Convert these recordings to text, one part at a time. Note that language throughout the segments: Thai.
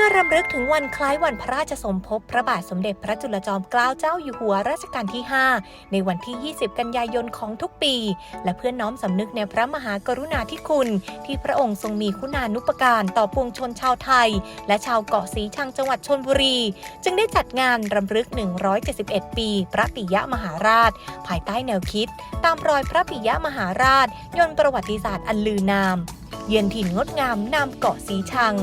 พื่อรำลึกถึงวันคล้ายวันพระราชสมภพพระบาทสมเด็จพระจุลจอมเกล้าเจ้าอยู่หัวรัชกาลที่ 5 ในวันที่ 20 กันยายนของทุกปี และเพื่อน้อมสำนึกในพระมหากรุณาธิคุณ ที่พระองค์ทรงมีคุณานุปการต่อปวงชนชาวไทย และชาวเกาะสีชังจังหวัดชนบุรี จึงได้จัดงานรำลึก 171 ปี พระปิยมหาราช ภายใต้แนวคิด ตามรอยพระปิยมหาราชยนต์ประวัติศาสตร์อันลือนาม เยือนถิ่นงดงามนามเกาะสีชัง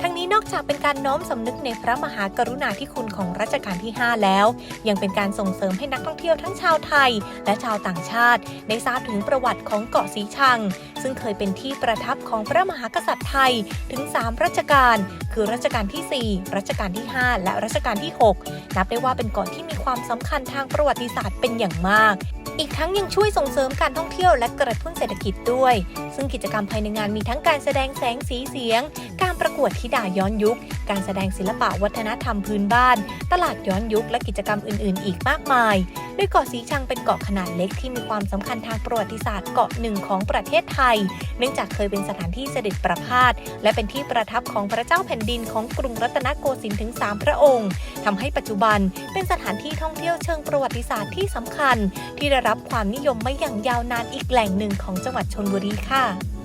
ทั้งนี้นอกจากเป็นการน้อมสำนึกในพระมหากรุณาธิคุณของรัชกาลที่ 5 แล้ว ยังเป็นการส่งเสริมให้นักท่องเที่ยวทั้งชาวไทย และชาวต่างชาติ ได้ทราบถึงประวัติของเกาะสีชัง ซึ่งเคยเป็นที่ประทับของพระมหากษัตริย์ไทยถึง 3 รัชกาลคือรัชกาลที่ 4 รัชกาลที่ 5 และรัชกาลที่ 6 นับได้ว่าเป็นเกาะที่มีความสำคัญทางประวัติศาสตร์เป็นอย่างมาก อีกทั้งยังช่วยส่งเสริมการท่องเที่ยวและกระตุ้นเศรษฐกิจด้วย ซึ่งกิจกรรมภายในงานมีทั้งการแสดงแสงสีเสียง การประกวดธิดาย้อนยุค การแสดงศิลปะวัฒนธรรมพื้นบ้าน ตลาดย้อนยุคและกิจกรรมอื่น ๆ อีกมากมายโดยเกาะสีชังเป็นเกาะขนาดเล็กที่มีความสำคัญทางประวัติศาสตร์เกาะหนึ่งของประเทศไทย เนื่องจากเคยเป็นสถานที่เสด็จประพาสและเป็นที่ประทับของพระเจ้าแผ่นดินของกรุงรัตนโกสินทร์ถึง 3 พระองค์ทำให้ปัจจุบันเป็นสถานที่ท่องเที่ยวเชิงประวัติศาสตร์ที่สำคัญ ที่ได้รับความนิยมมาอย่างยาวนานอีกแหล่งหนึ่งของจังหวัดชนบุรีค่ะ